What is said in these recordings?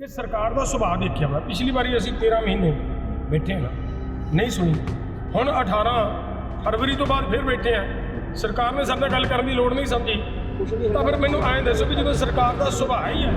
ਕਿ ਸਰਕਾਰ ਦਾ ਸੁਭਾਅ ਦੇਖਿਆ ਵਾ। ਪਿਛਲੀ ਵਾਰੀ ਅਸੀਂ 13 ਮਹੀਨੇ ਬੈਠੇ ਹਾਂ ਨਹੀਂ ਸੁਣੀ। ਹੁਣ 18 ਫਰਵਰੀ ਤੋਂ ਬਾਅਦ ਫਿਰ ਬੈਠੇ ਆ। ਸਰਕਾਰ ਨੇ ਸਾਡੇ ਨਾਲ ਗੱਲ ਕਰਨ ਦੀ ਲੋੜ ਨਹੀਂ ਸਮਝੀ। ਤਾਂ ਫਿਰ ਮੈਨੂੰ ਐਂ ਦੱਸੋ ਵੀ ਜਦੋਂ ਸਰਕਾਰ ਦਾ ਸੁਭਾਅ ਹੀ ਹੈ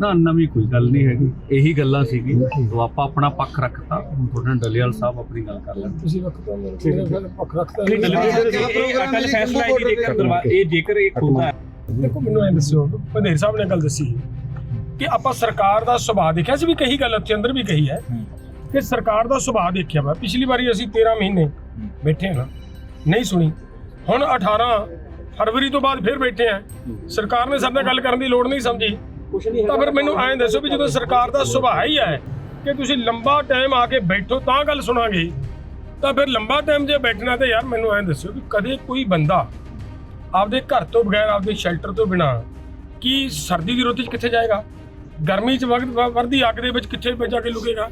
ਨਾ ਨਵੀਂ ਕੋਈ ਗੱਲ ਨਹੀਂ ਹੈਗੀ। ਇਹੀ ਗੱਲਾਂ ਸੀਗੀ ਤੋਂ ਆਪਾਂ ਆਪਣਾ ਪੱਖ ਰੱਖਤਾ। ਹੁਣ ਤੁਹਾਡੇ ਨਾਲ ਡੱਲੇਵਾਲ ਸਾਹਿਬ ਆਪਣੀ ਗੱਲ ਕਰ ਲੈਣ ਤੁਸੀਂ ਪੱਖ ਰੱਖਦਾ ਅਟਲ ਫੈਸਲਾ ਹੈ ਕਿ ਜੇਕਰ ਦਰਵਾ- ਇਹ ਜੇਕਰ ਇਹ ਖੁੱਲਦਾ ਹੈ ਦੇਖੋ ਮੈਨੂੰ ਐਂ ਦੱਸਿਓ। ਪੰਧੇਰ ਸਾਹਿਬ ਨੇ ਗੱਲ ਦੱਸੀ ਕਿ ਆਪਾਂ ਸਰਕਾਰ ਦਾ ਸੁਭਾਅ ਦੇਖਿਆ ਸੀ ਵੀ ਕਹੀ ਗੱਲ ਉੱਥੇ ਅੰਦਰ ਵੀ ਕਹੀ ਹੈ ਕਿ ਸਰਕਾਰ ਦਾ ਸੁਭਾਅ ਦੇਖਿਆ ਵਾ। ਪਿਛਲੀ ਵਾਰੀ ਅਸੀਂ 13 ਮਹੀਨੇ ਬੈਠੇ ਹਾਂ ਨਹੀਂ ਸੁਣੀ। ਹੁਣ 18 ਫਰਵਰੀ ਤੋਂ ਬਾਅਦ ਫਿਰ ਬੈਠੇ ਆ ਸਰਕਾਰ ਨੇ ਸਾਡੇ ਨਾਲ ਗੱਲ ਕਰਨ ਦੀ ਲੋੜ ਨਹੀਂ ਸਮਝੀ। ਤਾਂ ਫਿਰ ਮੈਨੂੰ ਐਂ ਦੱਸੋ ਵੀ ਜਦੋਂ ਸਰਕਾਰ ਦਾ ਸੁਭਾਅ ਹੀ ਹੈ ਕਿ ਤੁਸੀਂ ਲੰਬਾ ਟਾਈਮ ਆ ਕੇ ਬੈਠੋ ਤਾਂ ਗੱਲ ਸੁਣਾਂਗੇ। ਤਾਂ ਫਿਰ ਲੰਬਾ ਟਾਈਮ ਜੇ ਬੈਠਣਾ ਤੇ ਯਾਰ ਮੈਨੂੰ ਐਂ ਦੱਸੋ ਵੀ ਕਦੇ ਕੋਈ ਬੰਦਾ ਆਪਦੇ ਘਰ ਤੋਂ ਬਗੈਰ ਆਪਦੇ ਸ਼ੈਲਟਰ ਤੋਂ ਬਿਨਾ ਕੀ ਸਰਦੀ ਦੀ ਰੁੱਤ 'ਚ ਕਿੱਥੇ ਜਾਏਗਾ? ਗਰਮੀ 'ਚ ਵਕਤ ਵਰਦੀ ਅੱਗ ਦੇ ਵਿੱਚ ਕਿੱਥੇ ਜਾ ਕੇ ਲੁਕੇਗਾ?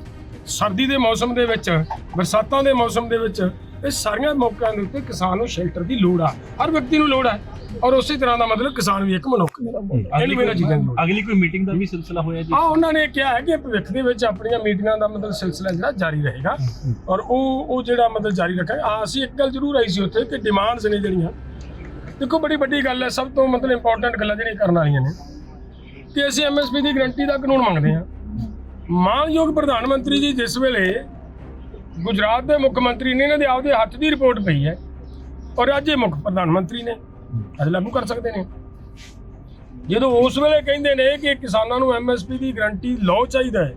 ਸਰਦੀ ਦੇ ਮੌਸਮ ਦੇ ਵਿੱਚ ਬਰਸਾਤਾਂ ਦੇ ਮੌਸਮ ਦੇ ਵਿੱਚ ਇਹ ਸਾਰੀਆਂ ਮੌਕਿਆਂ ਦੇ ਉੱਤੇ ਕਿਸਾਨ ਨੂੰ ਸ਼ੈਲਟਰ ਦੀ ਲੋੜ ਆ। ਹਰ ਵਿਅਕਤੀ ਨੂੰ ਲੋੜ ਹੈ ਔਰ ਉਸੇ ਤਰ੍ਹਾਂ ਦਾ ਮਤਲਬ ਕਿਸਾਨ ਵੀ ਇੱਕ ਮਨੁੱਖ ਹੈ। ਅਗਲੀ ਕੋਈ ਮੀਟਿੰਗ ਦਾ ਵੀ ਸਿਲਸਿਲਾ ਹੋਇਆ ਜੀ? ਹਾਂ ਉਹਨਾਂ ਨੇ ਕਿਹਾ ਹੈ ਕਿ ਭਵਿੱਖ ਦੇ ਵਿੱਚ ਆਪਣੀਆਂ ਮੀਟਿੰਗਾਂ ਦਾ ਮਤਲਬ ਸਿਲਸਿਲਾ ਜਿਹੜਾ ਜਾਰੀ ਰਹੇਗਾ। ਔਰ ਉਹ ਉਹ ਜਿਹੜਾ ਮਤਲਬ ਜਾਰੀ ਰੱਖਾਂਗੇ ਹਾਂ ਅਸੀਂ ਇੱਕ ਗੱਲ ਜ਼ਰੂਰ ਆਈ ਸੀ ਉੱਥੇ ਕਿ ਡਿਮਾਂਡਸ ਨੇ ਜਿਹੜੀਆਂ। ਦੇਖੋ ਬੜੀ ਵੱਡੀ ਗੱਲ ਹੈ ਸਭ ਤੋਂ ਮਤਲਬ ਇੰਪੋਰਟੈਂਟ ਗੱਲਾਂ ਜਿਹੜੀਆਂ ਕਰਨ ਵਾਲੀਆਂ ਨੇ ਕਿ ਅਸੀਂ ਐਮਐਸਪੀ ਦੀ ਗਰੰਟੀ ਦਾ ਕਾਨੂੰਨ ਮੰਗਦੇ ਹਾਂ। ਮਾਨਯੋਗ ਪ੍ਰਧਾਨ ਮੰਤਰੀ ਜੀ ਜਿਸ ਵੇਲੇ ਗੁਜਰਾਤ ਦੇ ਮੁੱਖ ਮੰਤਰੀ ਨੇ ਇਹਨਾਂ ਦੇ ਆਪਦੇ ਹੱਥ ਦੀ ਰਿਪੋਰਟ ਪਈ ਹੈ। ਔਰ ਅੱਜ ਇਹ ਮੁੱਖ ਪ੍ਰਧਾਨ ਮੰਤਰੀ ਨੇ। ਅੱਜ ਲਾਗੂ ਕਰ ਸਕਦੇ ਨੇ। ਜਦੋਂ ਉਸ ਵੇਲੇ ਕਹਿੰਦੇ ਨੇ ਕਿ ਕਿਸਾਨਾਂ ਨੂੰ ਐਮਐਸਪੀ ਦੀ ਗਰੰਟੀ ਲਾਅ ਚਾਹੀਦਾ ਹੈ,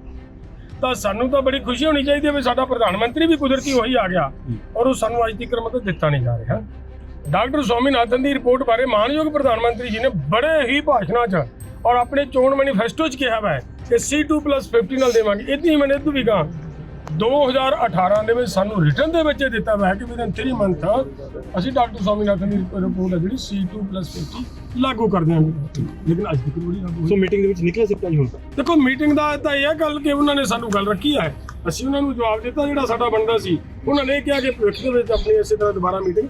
ਤਾਂ ਸਾਨੂੰ ਤਾਂ ਬੜੀ ਖੁਸ਼ੀ ਹੋਣੀ ਚਾਹੀਦੀ ਹੈ ਵੀ ਸਾਡਾ ਪ੍ਰਧਾਨ ਮੰਤਰੀ ਵੀ ਕੁਦਰਤੀ ਉਹੀ ਆ ਗਿਆ ਔਰ ਉਹ ਸਾਨੂੰ ਅੱਜ ਤੱਕ ਮਤਲਬ ਦਿੱਤਾ ਨਹੀਂ ਜਾ ਰਿਹਾ। ਡਾਕਟਰ ਸਵਾਮੀਨਾਥਨ ਦੀ ਰਿਪੋਰਟ ਬਾਰੇ ਮਾਨਯੋਗ ਪ੍ਰਧਾਨ ਮੰਤਰੀ ਜੀ ਨੇ ਬੜੇ ਹੀ ਭਾਸ਼ਣਾਂ 'ਚ ਔਰ ਆਪਣੇ ਚੋਣ ਮੈਨੀਫੈਸਟੋ 'ਚ ਕਿਹਾ ਹੈ ਕਿ C2+50 ਨਾਲ ਦੇਵਾਂਗੇ। ਇਤਨੀ ਮੈਨੇ ਤੂੰ ਵੀ ਕਹਾ 2018 ਦੇ ਵਿੱਚ ਸਾਨੂੰ ਰਿਟਰਨ ਦੇ ਵਿੱਚ ਇਹ ਦਿੱਤਾ ਹੋਇਆ ਹੈ ਕਿ ਵਿਦਨ 3 ਮੰਥ ਅਸੀਂ ਡਾਕਟਰ ਸਵਾਮੀਨਾਥਨ ਦੀ ਰਿਪੋਰਟ ਹੈ ਜਿਹੜੀ C2+50 ਲਾਗੂ ਕਰ ਦਿਆਂਗੇ। ਲੇਕਿਨ ਅੱਜ ਤੱਕ ਬੜੀ ਲਾਗੂ ਸੋ ਮੀਟਿੰਗ ਦੇ ਵਿੱਚ ਨਿਕਲਿਆ ਸੀ ਨਹੀਂ ਹੁਣ ਦੇਖੋ ਮੀਟਿੰਗ ਦਾ ਤਾਂ ਇਹ ਗੱਲ ਕਿ ਉਹਨਾਂ ਨੇ ਸਾਨੂੰ ਗੱਲ ਰੱਖੀ ਹੈ। ਅਸੀਂ ਉਹਨਾਂ ਨੂੰ ਜਵਾਬ ਦਿੱਤਾ ਜਿਹੜਾ ਸਾਡਾ ਬਣਦਾ ਸੀ। ਉਹਨਾਂ ਨੇ ਇਹ ਕਿਹਾ ਕਿ ਭਵਿੱਖ ਦੇ ਵਿੱਚ ਆਪਣੀ ਇਸੇ ਤਰ੍ਹਾਂ ਦੁਬਾਰਾ ਮੀਟਿੰਗ